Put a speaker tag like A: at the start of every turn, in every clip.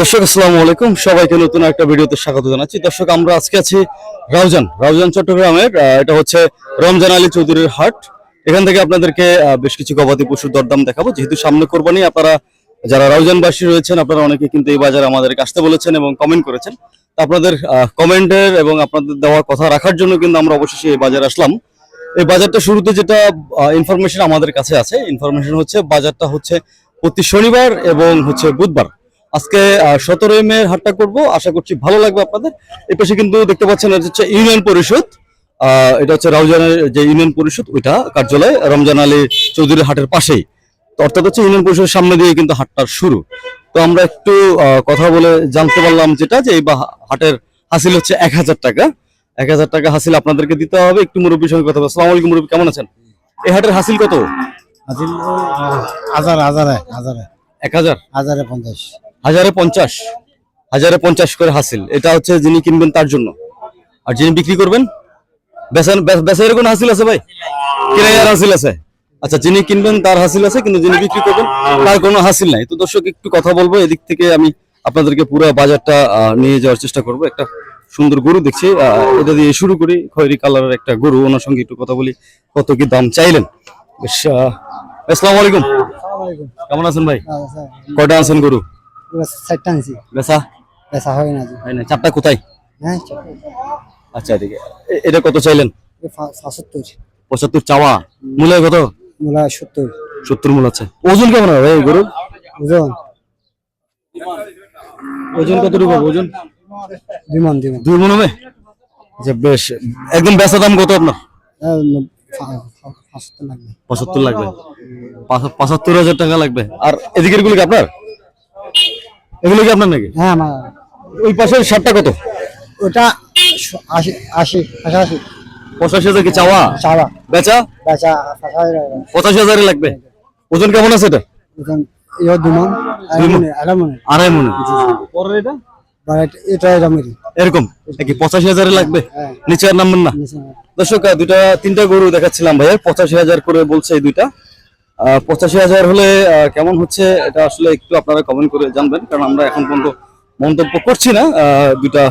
A: দর্শক, আসসালামু আলাইকুম। সবাইকে নতুন একটা ভিডিওতে স্বাগত জানাচ্ছি। দর্শক, আমরা আজকে আছি রাউজান রাউজান চট্টগ্রামের এটা হচ্ছে রমজান আলী চৌধুরীর হাট। এখান থেকে আপনাদেরকে বেশ কিছু গবাদি পশুর দরদাম দেখাবো। যেহেতু সামনে কোরবানি, আপনারা যারা রাউজানবাসী রয়েছেন, আপনারা অনেকে কিন্তু এই বাজারে আমাদেরকে আসতে বলেছেন এবং কমেন্ট করেছেন। আপনাদের কমেন্টের এবং আপনাদের দেওয়া কথা রাখার জন্য কিন্তু আমরা অবশেষে এই বাজারে আসলাম। এই বাজারটা শুরুতে যেটা ইনফরমেশন আমাদের কাছে আছে ইনফরমেশন হচ্ছে বাজারটা হচ্ছে প্রতি শনিবার এবং হচ্ছে বুধবার। আজকে সতেরোই মে হাটটা করব। আশা করছি ভালো লাগবে আপনাদের। এই পাশে কিন্তু দেখতে পাচ্ছেন এটা হচ্ছে ইউনিয়ন পরিষদ। এটা হচ্ছে রাউজানের যে ইউনিয়ন পরিষদ ওইটা কার্যালয় রমজান আলী চৌধুরী হাটের পাশেই। তো অর্থাৎ হচ্ছে ইউনিয়ন পরিষদের সামনে দিয়ে কিন্তু হাটটার শুরু। তো আমরা একটু কথা বলে জানতে পারলাম যেটা যে এই বা- হাটের হাসিল হচ্ছে এক হাজার টাকা। এক হাজার টাকা হাসিল আপনাদেরকে দিতে হবে। একটু মুরব্বীর সঙ্গে কথা বলব। আলাইকুম মুরব্বী কেমন আছেন? এই হাটের হাসিল কত?
B: হাজির হাজার হাজারে হাজারে।
A: এক হাজার?
B: হাজারে পঞ্চাশ।
A: হাজারে পঞ্চাশ হাজারে পঞ্চাশ করে হাসিল। এটা হচ্ছে যিনি কিনবেন তার জন্য। আর যিনি বিক্রি করবেন বেচা বেচার কোনো হাসিল আছে ভাই? কিনাইয়ার হাসিল আছে। আচ্ছা যিনি কিনবেন তার হাসিল আছে কিন্তু যিনি বিক্রি করবেন তার কোনো হাসিল নাই। তো দর্শক একটু কথা বলব। এদিক থেকে আমি আপনাদেরকে পুরো বাজারটা নিয়ে যাওয়ার চেষ্টা করব। একটা সুন্দর গরু দেখছি। এটা দিয়ে শুরু করি। খয়েরি কালারের একটা গরু। ওনার সঙ্গে একটু কথা বলি। কত কি দাম চাইলেন? বেশ আসসালামু আলাইকুম। কেমন আছেন ভাই? কয়টা আছেন গরু?
B: আনছি। হয় না
A: হয় না কোথায়?
B: হ্যাঁ
A: আচ্ছা এটা কত চাইলেন? পঁচাত্তর চাওয়া। মূল্য কত?
B: সত্তর।
A: সত্তর মূল আছে। ওজন কেমন হবে এই গরু
B: ওজন?
A: ওজন কত রূপ ওজন?
B: দুই মন দুই মন
A: দুই মন হবে? আচ্ছা বেশ একদম বেচা দাম কত আপনার?
B: আহ, ন- পা- পা- পাঁচসত্তর লাগবে।
A: পঁচাত্তর লাগবে। পঁচাত্তর হাজার টাকা লাগবে। আর এদিকেরগুলো কি আপনার? এগুলো কি আপনার নাকি?
B: হ্যাঁ আমার।
A: ওই পাশের শার্টটা কত?
B: ওটা আশি আশি আশি
A: পঁচাশি। হাজার কি চাওয়া?
B: চাওয়া।
A: বেচা?
B: বেচা
A: পঁচাশি হাজারে লাগবে। ওজন কেমন আছে এটা?
B: ওজন ইয়ে? আড়াই মনে
A: আড়াই মনে। পরের এটা?
B: এটা
A: এরকম? কি পঁচাশি হাজারে লাগবে?
B: হ্যাঁ।
A: নিচে আর নামবেন না? দর্শক দুইটা তিনটা গরু দেখাচ্ছিলাম ভাইয়া। পঁচাশি হাজার করে বলছে এই দুইটা। পঁচাশি হাজার হলে কেমন হচ্ছে এটা আসলে একটু আপনারা কমেন্ট করে জানবেন কারণ আমরা এখন পর্যন্ত মন্তব্য করছি না। দুটা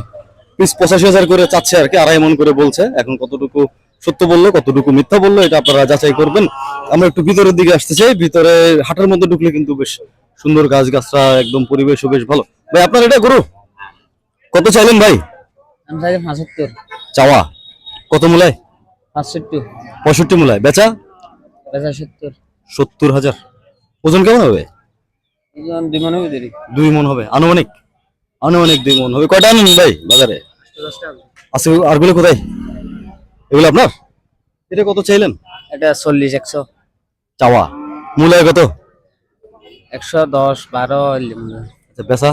A: পিস পঁচাশি হাজার করে চাচ্ছে আর কি আড়াই মন করে বলছে। এখন কতটুকু সত্য বলল কতটুকু মিথ্যা বলল এটা আপনারা যাচাই করবেন। আমরা একটু ভিতরের দিকে আসতে চাই। ভিতরে হাটের মধ্যে ঢুকলে কিন্তু বেশ সুন্দর গাছ গাছরা একদম পরিবেশও বেশ ভালো। ভাই আপনার এটা গরু? কত চাইলেন ভাই?
B: চাই
A: চাওয়া। কত মূলায়? পঁয়ষট্টি মূলায়। বেচা?
B: বেচা সত্তর।
A: সত্তর হাজার। ওজন কেমন হবে?
B: ওজন দুই মনে
A: দুই মন হবে। আনুমানিক? আনুমানিক দুই মন হবে। কয়টা আনুন ভাই বাজারে? আছে আরগুলো কোথায়? এগুলো আপনার? এটা কত চাইলেন?
B: এটা চল্লিশ একশো।
A: চাওয়া। মূলায় কত?
B: একশো দশ বারো
A: আচ্ছা বেচা?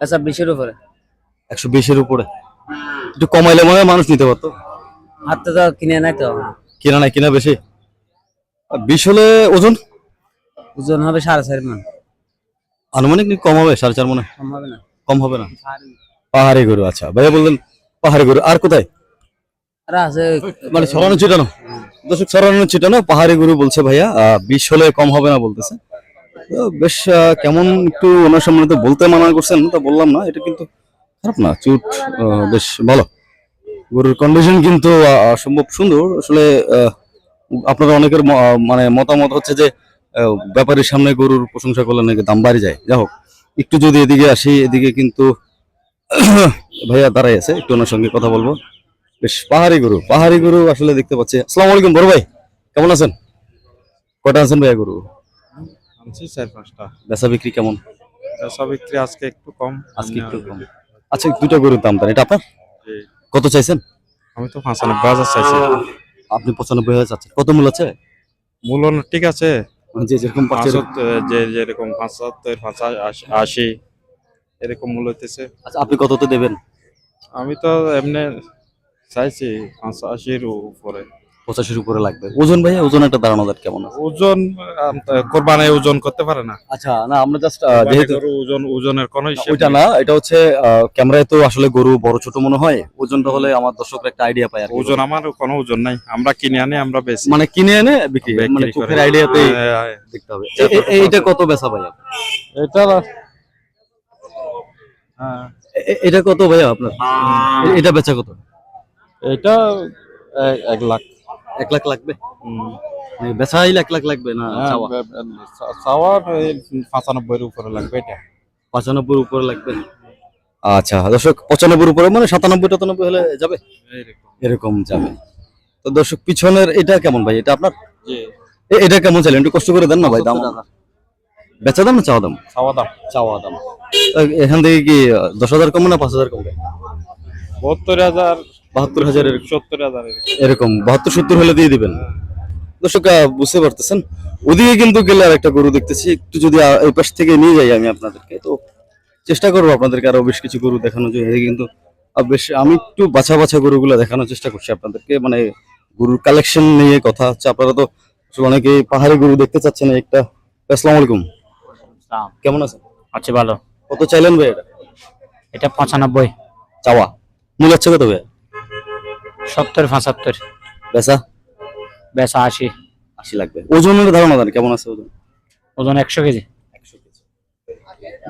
B: বেচা বিশের উপরে।
A: একশো বিশের উপরে। একটু কমাইলে মনে হয় মানুষ নিতে পারতো।
B: হাতে তো কিনে নাই তো
A: কিনা নাই কিনা বেশি? বিশ হলে ওজন?
B: ওজন হবে সাড়ে চার মান।
A: আনুমানিক নাকি কম হবে? সাড়ে চার মনে?
B: কম হবে না।
A: কম হবে না? পাহাড়ি। গরু আচ্ছা। ভাইয়া বললেন পাহাড়ি গরু। আর কোথায়?
B: আর আছে
A: মানে ছড়ানো ছিটানো? দর্শক ছড়ানো ছিটানো পাহাড়ি গরু বলছে ভাইয়া। বিষ হলে কম হবে না বলতেছে। বেশ কেমন একটু ওনার সামনে তো বলতে মানা করছেন তা বললাম না। এটা কিন্তু খারাপ না চুট বেশ ভালো। গরুর কন্ডিশন কিন্তু অসম্ভব সুন্দর। আসলে আহ, আপনারা অনেকের মানে মতামত হচ্ছে যে ব্যাপারীর সামনে গরুর প্রশংসা করলে নাকি দাম বাড়ি যায়। যাই হোক একটু যদি এদিকে আসি এদিকে কিন্তু ভাইয়া দাঁড়াই আছে একটু ওনার সঙ্গে কথা বলব। বেশ পাহাড়ি গরু পাহাড়ি গরু আসলে দেখতে পাচ্ছি। আসসালামু আলাইকুম বড় ভাই কেমন আছেন? কটা আছেন ভাইয়া গরু?
C: আনছি চার পাঁচটা।
A: বেচা বিক্রি কেমন?
C: বেচা বিক্রি আজকে একটু কম।
A: আজকে একটু কম। আচ্ছা দুটো গরুর দাম দেন এটা আপনার? কত চাইছেন?
C: আমি তো পঁচানব্বই হাজার চাইছি।
A: আপনি পঁচানব্বই হাজার চাচ্ছেন কত মূল আছে?
C: মূল ঠিক আছে।
A: মানে যে যেরকম
C: যে যেরকম পাঁচাত্তর পঁচাশি আশি- এরকম মূল্য হইতেছে।
A: আচ্ছা আপনি কততে দেবেন?
C: আমি তো এমনি চাইছি পাঁচশো আশির উপরে।
A: পঁচাশির উপরে লাগবে। ওজন ভাই ওজন একটা দাঁড়ানো দেন কেমন আছে?
C: ওজন আম, কোরবানি ওজন করতে পারে না।
A: আচ্ছা না আমরা জাস্ট যেহেতু
C: ওজন ওজনের কোনো
A: ওইটা না এটা হচ্ছে ক্যামেরায় তো আসলে গরু বড় ছোট মনে হয় ওজনটা হলে আমার দর্শকরা একটা আইডিয়া পায় আর
C: ওজন আমার কোনো ওজন নাই। আমরা কিনে আনি আমরা বেশি
A: মানে কিনে এনে বিক্রি মানে চোখের আইডিয়াতে দেখতে হবে। এ- এ- এইটা কত বেচা ভাই
C: এটা হ্যাঁ।
A: এটা কত ভাইয়া আপনার? এটা বেচা কত?
C: এটা এক- এক লাখ।
A: এক লাখ লাগবে। বেচা হইলে এক লাখ লাগবে না
C: হ্যাঁ,
A: চাওয়া?
C: বে- বে- চা- চাওয়ার এই পঁচানব্বইয়ের উপরে লাগবে এটা।
A: পঁচানব্বই উপরে লাগবে। আচ্ছা দর্শক পঁচানব্বই উপরে মানে সাতানব্বই টাতানব্বই হলে যাবে? এরকম যাবে। তো দর্শক পিছনের এটা কেমন ভাই? এটা আপনার? এটা কেমন চাইলেন? একটু কষ্ট করে দেন না ভাই দাম? বেচা দাম না চাওয়া দাম?
C: চাওয়া দাম।
A: চাওয়া দাম। এখান থেকে কি দশ হাজার কমবে না পাঁচ হাজার কমবে?
C: বাহাত্তর হাজার
A: বাহাত্তর হাজার এরকম
C: সত্তর হাজার এরকম।
A: বাহাত্তর সত্তর হলে দিয়ে দিবেন। দর্শক বুঝতে পারতেছেন? ওদিকে কিন্তু গেলে আর একটা গরু দেখতেছি একটু যদি এই পাশ থেকে নিয়ে যাই আমি আপনাদেরকে তো চেষ্টা করব আপনাদেরকে আরও বেশ কিছু গরু দেখানোর জন্য। কিন্তু বেশ আমি একটু বাছা বাছা গরুগুলো দেখানোর চেষ্টা করছি আপনাদেরকে মানে গরুর কালেকশন নিয়ে কথা হচ্ছে। আপনারা তো অনেকে পাহাড়ি গরু দেখতে চাচ্ছেন একটা। আসসালামু আলাইকুম। কেমন আছেন?
D: আছে ভালো।
A: কত চাইলেন ভাই এটা?
D: এটা পঁচানব্বই।
A: চাওয়া। মূল হচ্ছে কত ভাই?
D: সত্তর পঁচাত্তর।
A: বেচা?
D: বেচা আশি।
A: আশি লাগবে। ওজনের ধারণা দেন কেমন আছে ওজন?
D: ওজন একশো কেজি।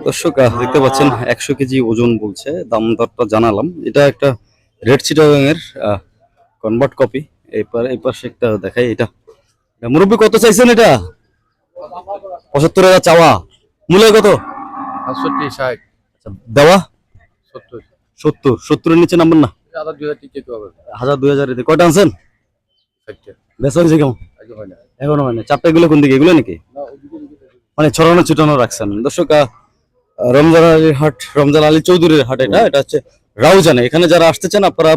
A: দর্শক দেখতে পাচ্ছেন একশো কেজি ওজন বলছে। দাম দরটা জানালাম। এটা একটা রেড চিটাগাং এর কনভার্ট কপি এবার এই পাশে একটা দেখাই এটা। মুরব্বী কত চাইছেন এটা? পঁচাত্তর হাজার চাওয়া। মূল্য কত?
E: সাতষট্টি ষাট।
A: আচ্ছা, দেওয়া?
E: সত্তর।
A: সত্তর। সত্তরের নিচে নাম্বার না।
E: আধা দুই হাজার টিকিট হবে।
A: হাজার দুই হাজার কয়টা আনছেন?
E: ষাটটা
A: হয়েছে কেমন?
E: আগে হয় না।
A: এখনও মানে কোন দিকে? এগুলো নাকি? মানে ছড়ানো ছিটানো রাখছেন। দর্শক রমজান আলীর হাট রমজান আলী চৌধুরীর হাট এটা। এটা হচ্ছে রাউজানে। এখানে যারা আসতে চান আপনারা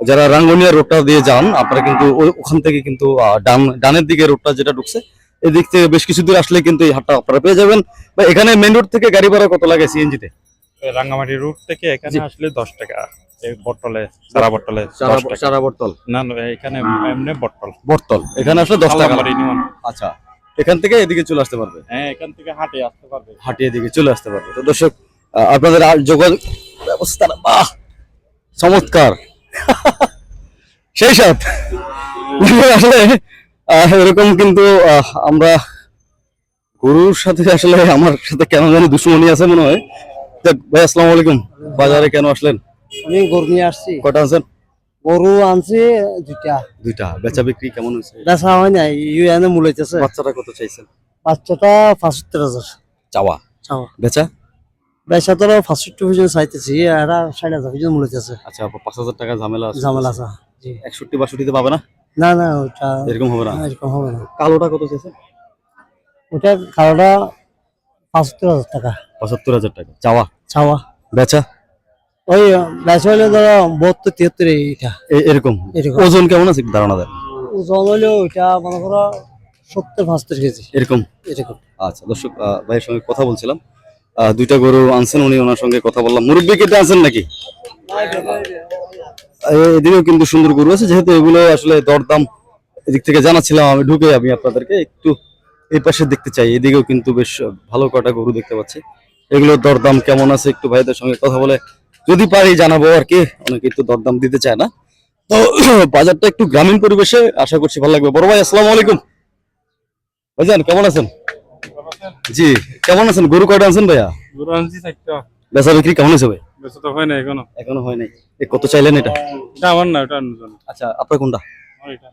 A: যারা রাঙ্গনিয়া রোডটা দিয়ে যান আপনারা কিন্তু ওখান থেকে কিন্তু ডান ডানের দিকে রোডটা যেটা ঢুকছে এদিক থেকে বেশ কিছু দূর আসলে কিন্তু এই হাটটা আপনারা পেয়ে যাবেন। বা এখানে মেন রোড থেকে গাড়ি ভাড়া কত লাগে সিএনজি তে?
C: রাঙ্গামাটি রুট থেকে এখানে আসলে দশ টাকা। বটলে সারা বটলে
A: সারা বটতল
C: না না এখানে এমনি বটল
A: বটতল। এখানে আসলে দশ টাকা। আচ্ছা। এখান থেকে এদিকে চলে আসতে পারবে?
C: হ্যাঁ এখান থেকে হাটে আসতে পারবে।
A: হাটিয়ে দিকে চলে আসতে পারবে। তো দর্শক আপনাদের আর যোগাযোগ ব্যবস্থা বাহ! চমৎকার। সেই সাথ। আসলে এরকম কিন্তু আমরা গরুর সাথে আসলে আমার সাথে কেন জানি দুশ্মনী আছে মনে হয়। ভাই আসসালামু আলাইকুম। বাজারে কেন আসলেন?
B: আমি গরু নিয়ে আসছি।
A: কটা আনছেন?
B: গরু আনছি দুইটা।
A: দুইটা। বেচা বিক্রি কেমন হয়েছে?
B: বেচা হয় না ইউ এনে মূলাইতেছে
A: বাচ্চাটা কত চাইছেন?
B: বাচ্চাটা পঁচাত্তর হাজার।
A: চাওয়া?
B: চাওয়া।
A: বেচা?
B: বেচা তো পঁচাত্তর পর্যন্ত চাইতেছি এরা ষাট হাজার পর্যন্ত মূলাইতেছে
A: আচ্ছা পাঁচ হাজার টাকা ঝামেলা আছে।
B: ঝামেলা আছে জি।
A: একষট্টি বাষট্টিতে পাবে না?
B: না না ওটা
A: এরকম হবে না
B: এরকম হবে না।
A: কালোটা কত চাইছেন?
B: ওটা কালোটা পঁচাত্তর হাজার টাকা।
A: পঁচাত্তর হাজার টাকা। চাওয়া?
B: চাওয়া।
A: বেচা?
B: ওই বেচা হলে ধরো বত্তর তিয়াত্তর এইটা
A: এরকম? ওজন কেমন আছে ধারণা দেন?
B: ওজন হলে ওইটা মনে করো সত্তর পঁচাত্তর কেজি।
A: এরকম?
B: এরকম।
A: আচ্ছা দর্শক ভাইয়ের সঙ্গে কথা বলছিলাম। দুইটা গরু আনছেন উনি ওনার সঙ্গে কথা বললাম। মুরব্বী কেটে আনছেন নাকি? এদিকেও কিন্তু সুন্দর গরু আছে যেহেতু এগুলো আসলে দরদাম এদিক থেকে জানাচ্ছিলাম আমি ঢুকে আমি আপনাদেরকে একটু এই পাশে দেখতে চাই। এদিকেও কিন্তু বেশ ভালো কটা গরু দেখতে পাচ্ছি। এগুলোর দরদাম কেমন আছে? একটু ভাইদের সঙ্গে কথা বলে যদি পারি জানাব আর কি। অনেকে একটু দরদাম দিতে চায় না। তো বাজারটা একটু গ্রামীণ পরিবেশে আশা করছি ভালো লাগবে। বড় ভাই আসসালামু আলাইকুম। ভাইজান কেমন আছেন? জি কেমন আছেন? গরু কয়টা আনছেন ভাইয়া?
C: গরু আনছি চারটা।
A: বেচা বিক্রি কেমন হয়েছে ভাই?
C: বেশি তো হয় না এখনও।
A: এখনও হয় নাই। এ কত চাইলেন এটা?
C: এটা আমার না এটা অন্যজন।
A: আচ্ছা আপনার কোনটা?
C: এটা।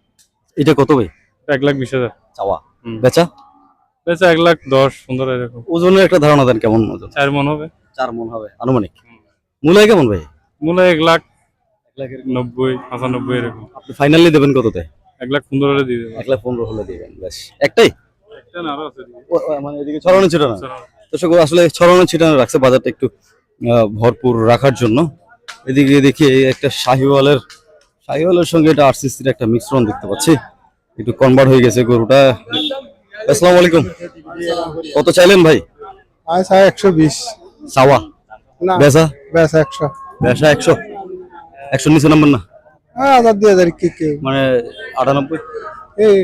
A: এটা কত ভাই?
C: এক লাখ বিশ হাজার।
A: চাওয়া। বেচা?
C: বেশি এক লাখ দশ পনেরো এরকম।
A: ওজনের একটা ধারণা দেন কেমন ওজন?
C: চার মন হবে।
A: চার মন হবে আনুমানিক। মূল্য কেমন ভাই?
C: মূল্য এক লাখ নব্বই পঁচানব্বই এরকম।
A: আপনি ফাইনালি দেবেন কততে?
C: এক লাখ পনেরো হলে দিয়ে দেবো
A: এক লাখ পনেরো হলে দিবেন বেশ একটাই?
C: একটা না আরও আছে এদিকে।
A: ও- ও, মানে এদিকে ছড়ানো ছিটানো। দর্শক আসলে ছড়ানো ছিটানো রাখছে বাজারটা একটু আহ, ভরপুর রাখার জন্য। এদিকে দেখি এই একটা শাহিওয়ালের শাহিওয়ালের সঙ্গে এটা আরসিসির একটা মিশ্রণ দেখতে পাচ্ছি। একটু কনভার্ট হয়ে গেছে গরুটা। আসসালামু আলাইকুম। কত চাইলেন ভাই?
B: আচ্ছা একশো বিশ।
A: সাওয়া।
B: না
A: বেসা
B: বেচা একশো।
A: বেসা একশো? একশো নিচে নাম্বার না?
B: হ্যাঁ হাজার দুই হাজার কি কি?
A: মানে আটানব্বই?
B: এই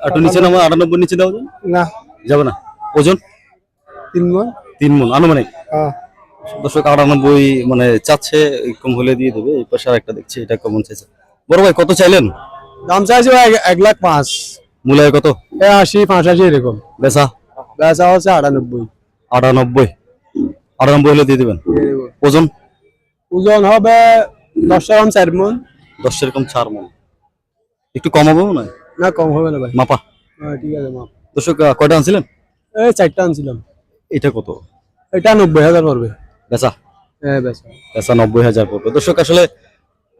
A: একটু নিচে নামা আটানব্বই নিচে যাবে?
B: না।
A: যাবে না। ওজন?
B: তিন মন।
A: তিন মন আনুমানিক?
B: হ্যাঁ।
A: দর্শক আটানব্বই মানে চাচ্ছে কম হলে দিয়ে দেবে। এই পাশে আরেকটা দেখছি এটা কেমন চাইছে বড় ভাই কত চাইলেন?
B: দাম চাইছে এক লাখ পাঁচ।
A: মূলায় কত?
B: আশি পাঁচাশি এরকম।
A: বেচা?
B: বেচা হচ্ছে আটানব্বই।
A: আটানব্বই। আটানব্বই হলে দিয়ে দেবেন। ওজন?
F: ওজন হবে দশ গ্রাম চার মন
A: দশ এরকম চার মন একটু কম হবে হয়?
F: না কম হবে না ভাই।
A: মাপা?
F: হ্যাঁ, ঠিক আছে মাপ।
A: দর্শক কয়টা আনছিলেন?
F: এই চারটা আনছিলাম।
A: এটা কত?
F: এটা নব্বই হাজার পড়বে।
A: বেচা?
F: হ্যাঁ বেশ
A: পেঁচা নব্বই হাজার পড়বে। দর্শক আসলে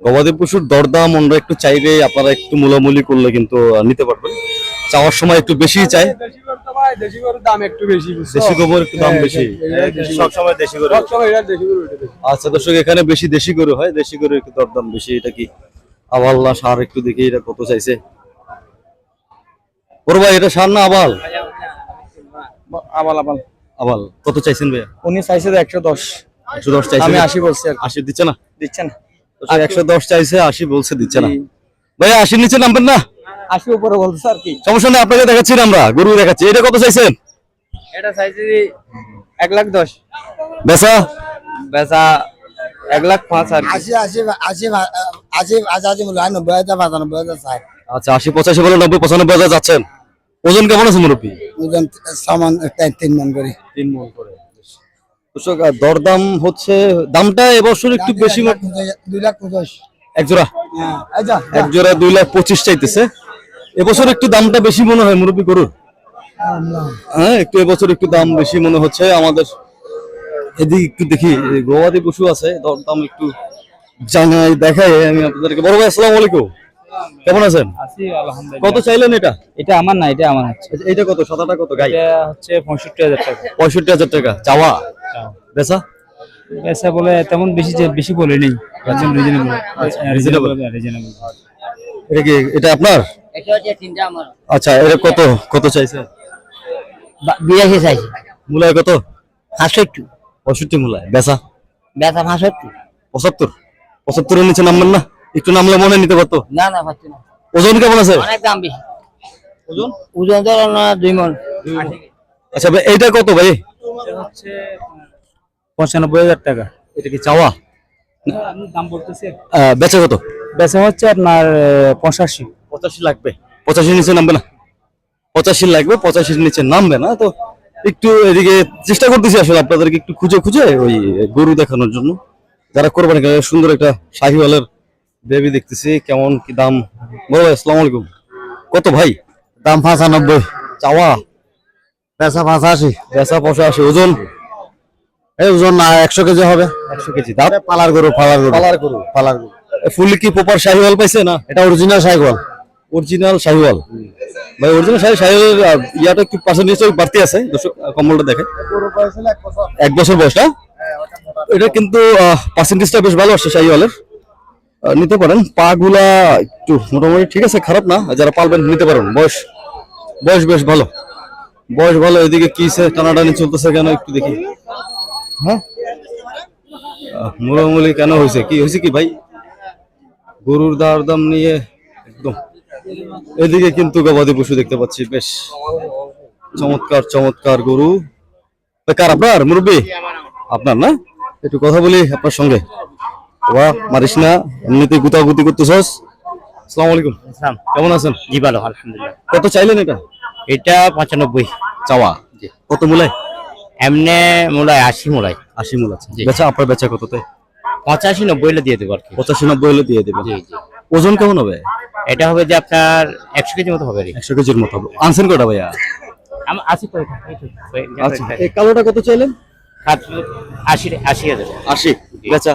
A: গবাদি পশুর দরদাম আমরা একটু চাইলে আপনারা একটু মূলামূলি করলে কিন্তু নিতে পারবেন। চাওয়ার সময় একটু বেশি চাই
F: দেশি গরুর দাম একটু বেশি
A: দেশি গোবর একটু দাম
F: হ্যাঁ,
A: বেশি।
F: গরু।
A: সবসময় দেশি গরু
F: সব সময় এটা দেশি গরু
A: আচ্ছা দর্শক এখানে বেশি দেশি গরু হয়? দেশি গরু একটু দরদাম বেশি এটা কি আবাল সার? একটু দেখি এটা কত চাইছে। ওর ভাই এটা সার না আবাল?
F: আবাল আবাল।
A: আবাল। কত চাইছেন ভাইয়া?
F: উনি চাইছে একশো দশ।
A: একশো দশ চাইছে
F: আমি আশি বলছি
A: আশি দিচ্ছে না?
F: দিচ্ছে না।
A: একশো দশ চাইছে আশি বলছে দিচ্ছে না। ভাইয়া আশির নিচে নামবেন না?
F: আশি উপরে বলতেছে আর কি।
A: সমস্যা নেই আপনাকে দেখাচ্ছি না আমরা গরু দেখাচ্ছি। এটা কত চাইছেন
F: এটা চাইছে এক লাখ দশ।
A: বেচা?
F: বেচা এক লাখ পাঁচ আর
B: আশি আশি আশি আশি আশি আশি মূল্য নব্বই হাজার পঁচানব্বই হাজার ষাট
A: আচ্ছা আশি পঁচাশি বলে নব্বই পঁচানব্বই হাজার যাচ্ছেন। ওজন কেমন আছে মুরব্বী?
B: ওজন সমান তিন মন করে।
A: তিন মন করে দরদাম হচ্ছে দামটা এবছর একটু বেশি
B: দুই লাখ পঞ্চাশ
A: এক জোড়া?
B: হ্যাঁ
A: এক জোড়া দুই লাখ পঁচিশ চাইতেছে। এবছর একটু দামটা বেশি মনে হয় মুরব্বী গরুর? হ্যাঁ একটু এবছর একটু দাম বেশি মনে হচ্ছে। আমাদের এদিকে একটু দেখি গবাদি পশু আছে দরদাম একটু জানাই দেখাই আমি আপনাদেরকে। বড় ভাই আসসালামু আলাইকুম। কেমন আছেন? কত চাইলেন এটা?
D: এটা আমার না এটা আমার হচ্ছে।
A: আচ্ছা, এইটা কত? সাদাটা কত? গাই।
D: হচ্ছে পঁয়ষট্টি হাজার টাকা।
A: পঁয়ষট্টি হাজার টাকা। চাওয়া? বেচা?
D: পয়সা বলে তেমন বেশি যে বেশি বলে নেই রিজনেবল রিজনেবল
A: এটা কি এটা আপনার? আচ্ছা এটা কত? কত চাইছে?
B: বিরাশি চাইছে।
A: মূলায় কত?
B: সাতষট্টি।
A: পঁয়ষট্টি মূলায়। বেচা?
B: বেচা সাতষট্টি।
A: পঁচাত্তর। পঁচাত্তরের নিচে নামবেন না? একটু নামলে মনে নিতে পারতো।
B: না না পাচ্ছি না।
A: ওজন কেমন আছে?
B: অনেক দাম বেশি। ওজন? ওজন তো দুই মন।
A: আচ্ছা ভাই এইটা কত ভাই?
D: হচ্ছে পঁচানব্বই হাজার টাকা।
A: এটা কি চাওয়া?
D: দাম বলতেছে।
A: বেচা কত?
D: বেচা হচ্ছে আপনার পঁচাশি।
A: পঁচাশি লাগবে। পঁচাশির নিচে নামবে না। পঁচাশি লাগবে পঁচাশির নিচে নামবে না তো একটু এদিকে চেষ্টা করতেছি আসলে আপনাদেরকে একটু খুঁজে খুঁজে ওই গরু দেখানোর জন্য। যারা কোরবানি করে সুন্দর একটা শাহিওয়ালের বেবি দেখতেছি কেমন কি দাম? বলো আসসালামু আলাইকুম। কত ভাই?
B: দাম পঁচানব্বই।
A: চাওয়া?
B: বেচা পঁচাশি।
A: বেচা পঁচাশি ওজন?
B: এই ওজন না একশো কেজি হবে।
A: একশো কেজি দাঁত
B: পালার গরু পালার গরু।
A: পালার গরু।
B: পালার গরু।
A: ফুল কি প্রপার শাহিওয়াল পাইছে না?
B: এটা অরিজিনাল সাইকেল
A: অরিজিনাল শাহিওয়াল। ভাই অরিজিনাল শাহি শাহিওয়াল ইয়াটা একটু পার্সেন্টেজ বাড়তি আছে কম্বলটা দেখে এক বছর বয়স না? এটা কিন্তু পার্সেন্টেজটা বেশ ভালো আসছে শাহিওয়ালের। নিতে পারেন। পা গুলা একটু মোটামুটি ঠিক আছে খারাপ না। যারা পালবেন নিতে পারেন। বয়স বয়স বেশ ভালো। বয়স ভালো এদিকে কি টানাটানি চলতেছে কেন একটু দেখি। হ্যাঁ? আহ, কেন হয়েছে? কি হয়েছে কি ভাই? গরুর দাম নিয়ে একদম এদিকে কিন্তু গবাদি পশু দেখতে পাচ্ছি বেশ চমৎকার চমৎকার গরু। কার আপনার? মুরব্বী? আপনার না? একটু কথা বলি আপনার সঙ্গে। বাবা মারিস না এমনিতে গুতাগুতি করতেছস। আসসালামু আলাইকুম। কেমন আছেন?
D: জি ভালো আলহামদুলিল্লাহ।
A: কত চাইলেন এটা?
D: এটা পঁচানব্বই।
A: চাওয়া? কত মূলায়?
D: এমনি মূলায় আশি মূলায়।
A: আশি মূল আছে। বেচা আপনার বেচা কততে?
D: পঁচাশি নব্বই হলে দিয়ে দেবো আর কি।
A: পঁচাশি নব্বই হলে দিয়ে দেবেন।
D: জি জি।
A: ওজন কেমন হবে?
D: এটা হবে যে আপনার একশো কেজির মতো হবে
A: একশো কেজির মতো হবে। আনছেন কটা ভাইয়া?
D: আমার আশি
A: আচ্ছা। এই কালোটা কত চাইলেন?
D: আশি আশি হাজার।
A: আশি। বেচা?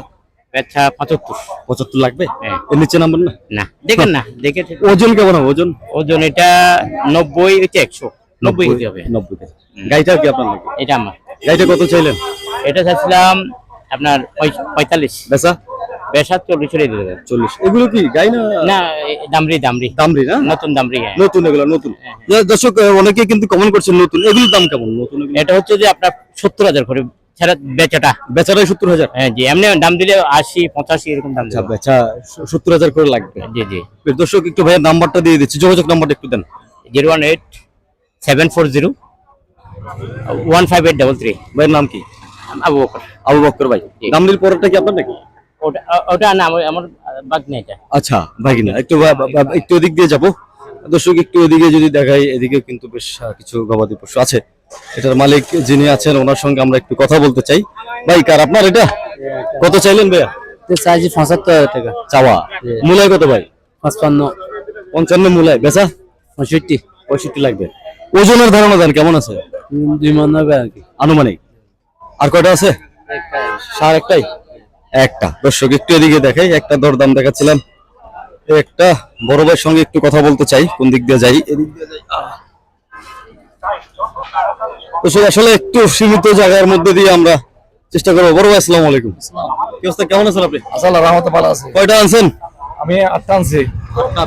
D: আচ্ছা পঁচাত্তর।
A: পঁচাত্তর লাগবে?
D: হ্যাঁ।
A: এর নিচে নাম্বার না?
D: না দেখেন না দেখে
A: ওজন কেমন হবে? ওজন?
D: ওজন এটা নব্বই এটা একশো। নব্বই কেজি হবে।
A: নব্বই কেজি। গাড়িটা কি আপনার লাগবে
D: এটা আমার।
A: গাড়িটা কত চাইলেন?
D: এটা চাইছিলাম আপনার পঁয়তাল্লিশ।
A: বেচা?
D: বেসাত চল্লিশ হলে দিয়ে দেবেন
A: চল্লিশ। এগুলো কি গাই না?
D: না দামরি দামরি
A: দামরি না?
D: নতুন দামরি হ্যাঁ।
A: নতুন এগুলো নতুন। যা- দর্শক অনেকে কিন্তু কমেন্ট করছেন নতুন। এগুলোর দাম কেমন? নতুন
D: এটা হচ্ছে যে আপনার সত্তর হাজার করে ছাড়া বেচাটা।
A: বেচারাই সত্তর হাজার?
D: হ্যাঁ জি এমনি দাম দিলে আশি পঁচাশি এরকম দাম
A: আচ্ছা বেচা সত্তর হাজার করে লাগবে।
D: জি জি।
A: দর্শক একটু ভাইয়ের নাম্বারটা দিয়ে দিচ্ছি। যোগাযোগ নাম্বারটা একটু দেন।
D: Zero one eight seven four zero one five eight double three.
A: ভাইয়ের নাম কি?
D: আবু বকর।
A: আবু বক্কর ভাই।
D: জি।
A: নামলির পরেরটা কি আপনার নাকি?
D: ওটা ওটা না আমার আমার বাগ নেই এটা।
A: আচ্ছা ভাগিনা একটু একটু ওদিক দিয়ে যাব। দর্শক একটু ওদিকে যদি দেখাই এদিকে কিন্তু বেশ কিছু গবাদি পশু আছে। এটার মালিক যিনি আছেন ওনার সঙ্গে আমরা একটু কথা বলতে চাই। ভাই কার আপনার এটা? কত চাইলেন ভাইয়া?
B: চাইছি পঁচাত্তর হাজার টাকা।
A: চাওয়া। মূলায় কত ভাই? পঞ্চান্ন মূলায় বেচা?
B: পঁয়ষট্টি।
A: পঁয়ষট্টি লাগবে। ওজনের ধারণা দেন কেমন আছে?
B: দুই মান হবে আর কি।
A: আনুমানিক। আর কয়টা আছে? সার একটাই। একটা। দর্শক একটু এদিকে দেখাই একটা দরদাম দেখাচ্ছিলাম। একটা বড় ভাইয়ের সঙ্গে একটু কথা বলতে চাই কোন দিক দিয়ে যাই? এদিক দিয়ে যাই দর্শক আসলে একটু সীমিত জায়গার মধ্যে দিয়ে আমরা চেষ্টা করব। বড় ভাই আসসালামু আলাইকুম। কি অবস্থা? কেমন আছেন আপনি?
E: আসাল্লাহ রহমতে ভালো আছে।
A: কয়টা আনছেন?
E: আমি আটটা আনছি।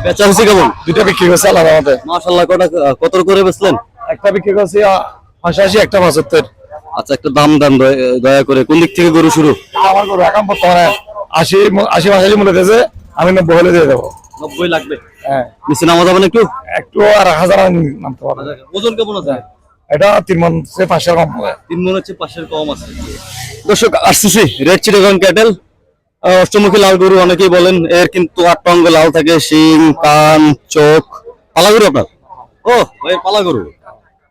A: বেচা হয়েছে কেমন?
E: দুইটা বিক্রি করছি আল্লাহ রহমতে।
A: মাশাল্লাহ কয়টা কত করে বেচলেন?
E: একটা বিক্রি করছি পঁচাশি একটা পঁচাত্তর।
A: আচ্ছা একটা দাম দাম দয়া- করে কোন দিক থেকে গরু শুরু?
E: আমার গরু এখন বর্তমানে আশি আশি পঁচাশি দিয়েছে আমি নব্বই হলে দিয়ে দেবো।
A: নব্বই লাগবে?
E: হ্যাঁ।
A: নিচে নামা যাবেন একটু?
E: একটু আর হাজার নামতে পারবে।
A: ওজন কেমন আছে?
E: এটা তিন মন সে পাঁচশো কম হবে।
A: তিন মনে হচ্ছে পাশের কম আছে। দর্শক আসতেছি রেড চিটাগন ক্যাটেল। অষ্টমুখী লাল গরু অনেকেই বলেন এর কিন্তু আটটা অঙ্গ লাল থাকে শিং কান চোখ। পালা গরু আপনার? ও ভাই পালা গরু।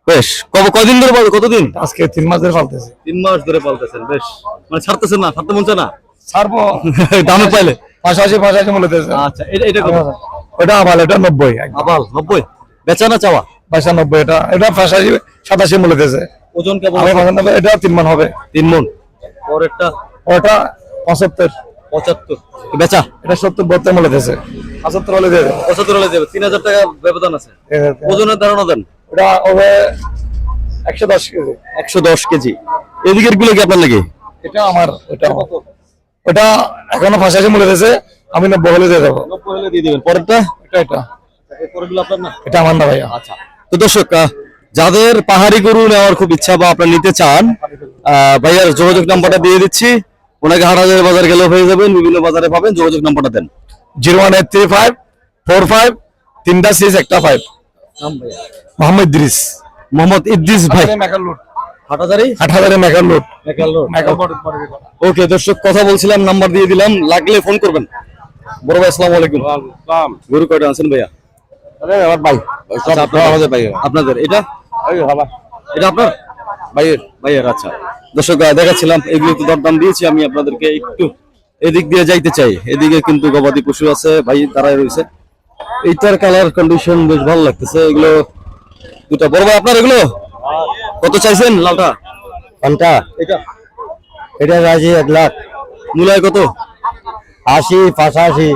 A: বেশ কবে কয়দিন ধরে পাল কতদিন?
E: আজকে তিন মাস ধরে পালতেছে।
A: তিন মাস ধরে পালতেছেন বেশ। মানে ছাড়তেছেন না ছাড়তে মন চায় না?
E: ছাড়বো।
A: দামে পাইলে।
E: পাঁচাশি পঁচাশি মূল্য দিয়েছে।
A: আচ্ছা এটা এটা কত?
E: ওটা আবার এটা নব্বই
A: আবাল নব্বই? বেচা না চাওয়া?
E: পয়সা নব্বই এটা এটা পঁচাশি সাতাশি মূল্য দিয়েছে।
A: ওজন কেমন?
E: এটা তিন মন হবে।
A: তিন মন পরেরটা?
E: ওটা পঁচাত্তর।
A: পঁচাত্তর। বেচা?
E: এটা সত্তর বত্তর মূল্য দিয়েছে। পঁচাত্তর হলে দিয়ে দেবে।
A: পঁচাত্তর হলে যাবে তিন হাজার টাকা ব্যবধান আছে। ওজনের ধারণা দেন।
E: হবে একশো দশ কেজি।
A: একশো দশ কেজি। এদিকেরগুলো কি আপনার নাকি?
E: এটা আমার ওটা ওটা এখনও পঁচাশি মূল্য দিয়েছে আমি নব্বই হলে দিয়ে দেবো।
A: নব্বই হলে দিয়ে দিবেন। পরেরটা?
E: এটা এটা।
A: না?
E: এটা আমার না ভাইয়া।
A: আচ্ছা। তো দর্শক যাদের পাহাড়ি গরু নেওয়ার খুব ইচ্ছা বা আপনারা নিতে চান ভাইয়ার যোগাযোগ নাম্বারটা দিয়ে দিচ্ছি। ওনাকে হাটাজার বাজার গেলেও হয়ে যাবেন বিভিন্ন বাজারে পাবেন। যোগাযোগ নাম্বারটা দেন।
E: Zero one eight three five four five তিনটা সিক্স একটা ফাইভ মোহাম্মদ ইদ্রিস।
A: মোহাম্মদ ইদ্রিস ভাই। ওকে দর্শক কথা বলছিলাম নাম্বার দিয়ে দিলাম লাগলে ফোন করবেন। বড় ভাই আসসালামু আলাইকুম। গরু কয়টা আছেন ভাইয়া?
E: আমার ভাই।
A: আচ্ছা, আপনার- আপনাদের এটা? এটা আপনার? ভাইয়ের। ভাইয়ের আচ্ছা। দর্শক দেখাচ্ছিলাম এগুলো তো দরদাম দিয়েছি আমি আপনাদেরকে একটু এদিক দিয়ে যাইতে চাই। এদিকে কিন্তু গবাদি পশু আছে ভাই দাঁড়ায় রয়েছে। এইটার কালার কন্ডিশন বেশ ভালো লাগতেছে এগুলো দুটা বড় ভাই আপনার এগুলো? কত চাইছেন লালটা?
B: ঘণ্টা
A: এটা
B: এটা রাজি এক লাখ।
A: মূলায় কত?
B: আশি পঁচাশি।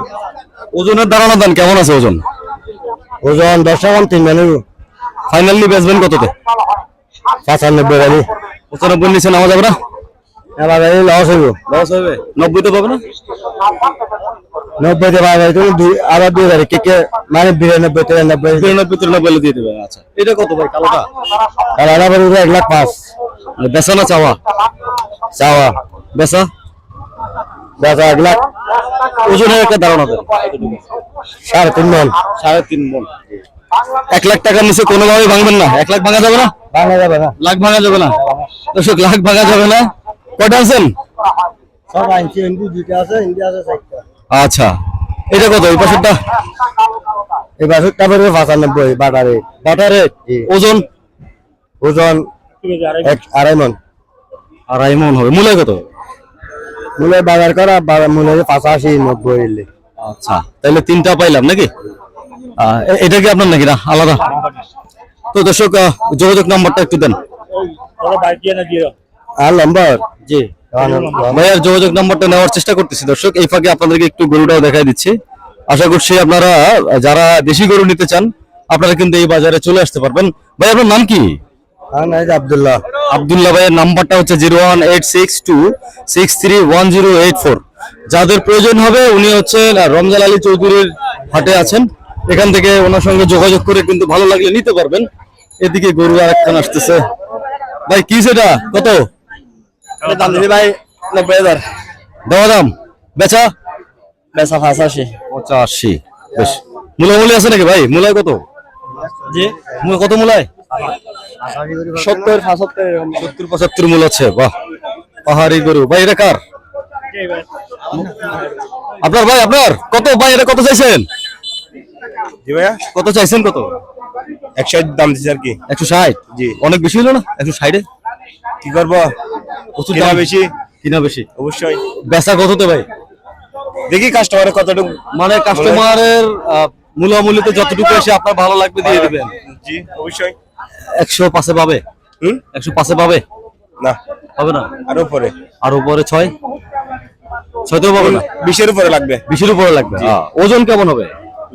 A: ওজনের ধারণা দেন কেমন আছে ওজন?
B: ওজন দশ গ্রাম তিন মানে।
A: ফাইনালি বেচবেন কততে?
B: পঁচানব্বই গাড়ি
A: পঁচানব্বই নিচে নামা যাবে না?
B: এবার গাড়ি লস হইব।
A: লস হবে নব্বই তো পাবে না?
B: নব্বই তে পাবে তুমি দুই আবার দুই গাড়ি কে কে মানে বিরানব্বই তিরানব্বই।
A: তিরানব্বই তিরানব্বই দিয়ে দেবে আচ্ছা। এটা কত ভাই কালোটা?
B: আর আনা এক লাখ পাঁচ।
A: বেচা না চাওয়া?
B: চাওয়া।
A: বেচা?
B: বেচা এক লাখ।
A: ওজনের একটা ধারণা দেন।
B: সাড়ে তিন মন।
A: সাড়ে তিন মন। এক লাখ টাকার নিচে কোনোভাবে ভাঙবেন না। এক লাখ ভাঙা যাবে না?
B: বাংলা যাবে না।
A: লাখ ভাঙা যাবে না। দর্শক লাখ ভাঙা যাবে না। কয়টা আছেন?
B: সব আনছি হিন্দি দুইটা আছে হিন্দি আছে চারটা।
A: আচ্ছা। এটা কত? এই পাশেরটা?
B: এই বাসুরটা পড়বে পঁচানব্বই বাটারে
A: বাটারে
B: জি।
A: ওজন?
B: ওজন এক আড়াই মন।
A: আড়াই মন হবে। মূল্য কত?
B: মূলে বাজার করা বা- মূলে পঁচাশি নব্বই এলে।
A: আচ্ছা। তাহলে তিনটা পাইলাম নাকি? এটা কি আপনার নাকি? না আলাদা। তো দর্শক যোগাযোগ নাম্বারটা একটু দেন।
B: আর নম্বর?
A: জি। ভাইয়ার যোগাযোগ নাম্বারটা নেওয়ার চেষ্টা করতেছি দর্শক। এই ফাঁকে আপনাদেরকে একটু গরুটাও দেখাই দিচ্ছি। আশা করছি আপনারা যারা দেশি গরু নিতে চান আপনারা কিন্তু এই বাজারে চলে আসতে পারবেন। ভাই আপনার নাম কি?
B: আবদুল্লাহ।
A: আবদুল্লাহ ভাইয়ের নাম্বারটা হচ্ছে zero one eight six two six three one zero eight four. যাদের প্রয়োজন হবে উনি হচ্ছেন রমজান আলী চৌধুরীর হাটে আছেন। এখান থেকে ওনার সঙ্গে যোগাযোগ করে কিন্তু ভালো লাগলে নিতে পারবেন। এদিকে গরু আর একখান আসতেছে। ভাই কি সেটা? কত?
B: দাম দিবি ভাই নব্বই হাজার।
A: দেওয়া দাম বেচা?
B: বেচা পঁচাশি।
A: পঁচাশি বেশ। মূলামূলি আছে নাকি ভাই? মূলায় কত?
B: জি।
A: কত মূলায়?
B: সত্তর পঁচাত্তর
A: সত্তর পঁচাত্তর মূল আছে বাহ। পাহাড়ি গরু। ভাই এটা কার? আপনার ভাই আপনার? কত? ভাই এটা কত চাইছেন?
F: জি ভাইয়া।
A: কত চাইছেন কত?
F: একশো দাম দিচ্ছে আর কি।
A: একশো ষাট?
F: জি।
A: অনেক বেশি হলো না? একশো ষাটে?
F: কি করব?
A: দাম।
F: বেশি?
A: কিনা বেশি।
E: অবশ্যই।
A: বেচা কততে ভাই?
E: দেখি কাস্টমারের কতটুকু
A: মানে কাস্টমারের মূলামূলিতে যতটুকু এসে আপনার ভালো লাগবে দিয়ে দিবেন।
E: জি অবশ্যই।
A: একশো পাশে পাবে?
E: হুম?
A: একশো পাশে পাবে?
E: না।
A: হবে না?
E: আর উপরে।
A: আর উপরে ছয়? ছয়তেও পাবে না?
E: বিশের উপরে লাগবে।
A: বিশের উপরে লাগবে ওজন কেমন হবে?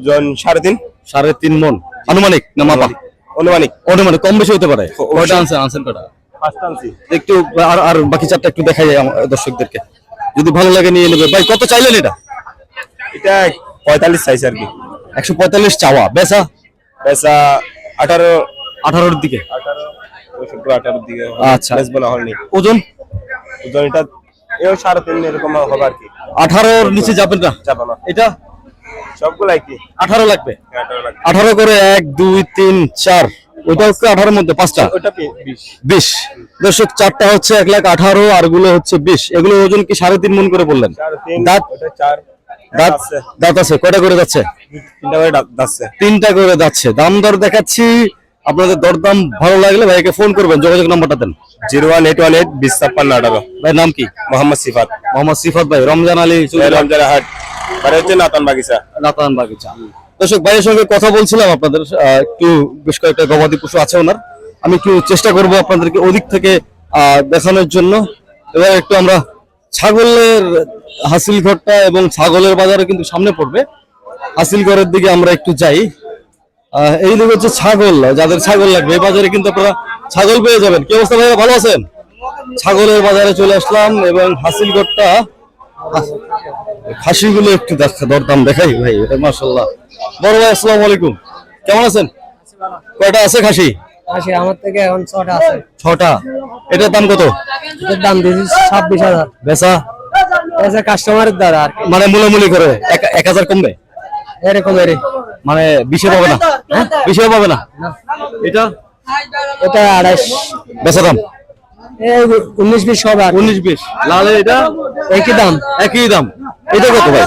E: জন সাড়ে তিন।
A: সাড়ে তিন মন। আনুমানিক না মাপা?
E: অনুমানিক।
A: অনুমানিক। কম বেশি হতে পারে। কয়টা আনসার
E: ফার্স্ট আনছি
A: একটু আর আর বাকি চারটা একটু দেখাই দর্শকদেরকে। যদি ভালো লাগে নিয়ে নেবে। ভাই কত চাইলেন এটা?
E: এটা পঁয়তাল্লিশ সাইজ আর কি।
A: একশো পঁয়তাল্লিশ চাওয়া। বেচা
E: পয়সা আঠারো।
A: আঠারোর দিকে?
E: আঠারো আঠারোর দিকে।
A: আচ্ছা।
E: না হয়নি।
A: ওজন?
E: ওজন এটা এও সাড়ে তিন এরকম হবে আর কি।
A: আঠারোর নিচে যাবেন না?
E: যাবে না।
A: এটা?
E: সবগুলাই কি
A: আঠারো লাগবে।
E: আঠারো
A: করে এক দুই তিন চার। ওইটা হচ্ছে আঠারোর মধ্যে পাঁচটা?
E: বিশ।
A: দর্শক চারটা হচ্ছে এক লাখ আঠারো আরগুলো হচ্ছে বিশ। এগুলো ওজন কি সাড়ে তিন মন করে বললেন? দাঁত? দাঁত?
E: আছে।
A: দাঁত আছে কয়টা করে যাচ্ছে?
E: তিনটা করে
A: যাচ্ছে। দাম দর দেখাচ্ছি। আপনাদের দরদাম ভালো লাগলে ভাইকে ফোন করবেন যোগাযোগ নাম্বারটা দেন।
E: Zero one eight one eight বিশ ছাপ্পান্ন আঠারো।
A: ভাই নাম কি?
E: মোহাম্মদ সিফাত।
A: মোহাম্মদ সিফাত ভাই রমজান আলী
E: রমজান হাট বাড়ি হচ্ছে নাতান বাগিচা।
A: নাতান বাগিচা। দর্শক, ভাইয়ের সঙ্গে কথা বলছিলাম আপনাদের একটু বেশ কয়েকটা গবাদি পশু আছে ওনার। আমি একটু চেষ্টা করব আপনাদেরকে ওদিক থেকে দেখানোর জন্য। এবার একটু আমরা ছাগলের হাসিল ঘরটা এবং ছাগলের বাজারে কিন্তু সামনে পড়বে। হাসিল ঘরের দিকে আমরা একটু যাই। এই দিকে হচ্ছে ছাগল, যাদের ছাগল লাগবে। এই বাজারে কিন্তু আপনারা ছাগল পেয়ে যাবেন। কি অবস্থা ভাইয়া, ভালো আছেন? ছাগলের বাজারে চলে আসলাম এবং হাসিল ঘরটা খাসিগুলো একটু দরদাম দেখাই ভাই মার্শাল্লাহ বড় ভাই আসসালামু আলাইকুম। কেমন আছেন? কয়টা আছে খাসি?
F: আসে আমার থেকে এখন ছটা আছে।
A: ছটা। এটার দাম কত?
F: এটার দাম দিয়েছি ছাব্বিশ হাজার।
A: বেচা?
F: কাস্টমারের দ্বারা আর।
A: মানে মূলামূলি করে এক- হাজার কমবে?
F: এরকম
A: মানে বিশে পাবে না? বিশে পাবে না। এটা?
F: এটা আড়াইশ।
A: বেচা দাম?
F: উনিশ বিশ হবে
A: উনিশ বিশ। লালে এটা?
F: একই দাম।
A: একই দাম। এটা কত ভাই?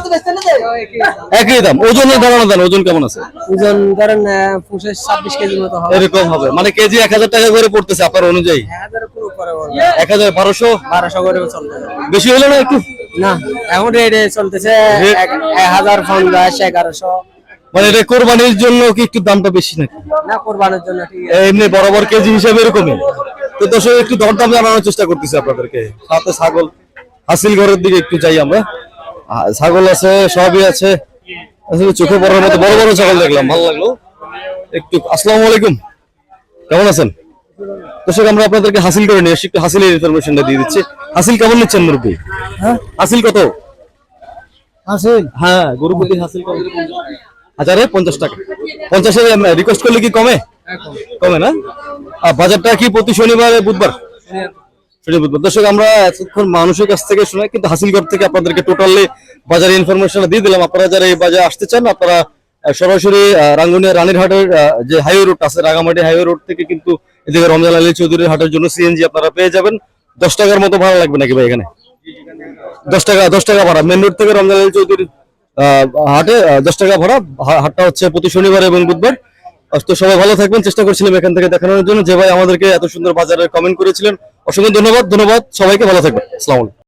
A: একই দাম। ওজনের ধারণা দেন ওজন কেমন আছে?
F: ওজন ধরেন পঁচিশ ছাব্বিশ কেজির মতো হবে।
A: এরকম হবে। মানে কেজি এক হাজার টাকা করে পড়তেছে আপনার অনুযায়ী?
F: হাজার পুরো করে বলব।
A: এক হাজার বারোশো?
F: বারোশো করে চলবে
A: বেশি হলো না একটু?
F: না এখন রেট চলতেছে এক এক হাজার পঞ্চাশ এগারোশো।
A: মানে এটা কোরবানির জন্য কি একটু দামটা বেশি নাকি?
F: না কোরবানের জন্য
A: এমনি বরাবর কেজি হিসাবে এরকমই? তো দর্শক একটু দরদাম জানানোর চেষ্টা করতেছি আপনাদেরকে। সাথে ছাগল। হাসিল ঘরের দিকে একটু যাই আমরা। ছাগল আছে সবই আছে। আসলে চোখে পড়ার মতো বড় বড় ছাগল দেখলাম ভালো লাগল। একটু আসসালামু আলাইকুম। কেমন আছেন? দর্শক আমরা আপনাদেরকে হাসিল করে নিয়ে এসে একটু হাসিলের ইনফরমেশনটা দিয়ে দিচ্ছি। হাসিল কেমন নিচ্ছেন মুরব্বী? হাসিল কত?
F: আসেন
A: হ্যাঁ গরু প্রতি হাসিল কত? হাজারে পঞ্চাশ টাকা। পঞ্চাশের রিকোয়েস্ট করলে কি কমে? কমে না? আর বাজারটা কি প্রতি শনিবার বুধবার? বুধবার। দর্শক আমরা এতক্ষণ মানুষের কাছ থেকে শুনে কিন্তু হাসিলগড় থেকে আপনাদেরকে টোটালি বাজারের ইনফরমেশন দিয়ে দিলাম। আপনারা যারা এই বাজারে আসতে চান আপনারা সরাসরি রাঙ্গুনিয়া রানীরহাটের যে হাইওয়ে রোড আছে রাঙামাটি হাইওয়ে রোড থেকে কিন্তু এদিকে রমজান আলী চৌধুরীর হাটের জন্য সিএনজি আপনারা পেয়ে যাবেন। দশ টাকার মতো ভাড়া লাগবে নাকি ভাই এখানে? দশ টাকা দশ টাকা ভাড়া। মেন রোড থেকে রমজান আলী চৌধুরী আহ, হাটে দশ টাকা ভাড়া। হাটটা হচ্ছে প্রতি শনিবার এবং বুধবার। তো সবাই ভালো থাকবেন, চেষ্টা করছিলাম এখান থেকে দেখানোর জন্য। যে ভাই আমাদেরকে এত সুন্দর বাজারে কমেন্ট করেছিলেন, অসংখ্য ধন্যবাদ ধন্যবাদ, সবাইকে ভালো থাকবেন। আসসালামু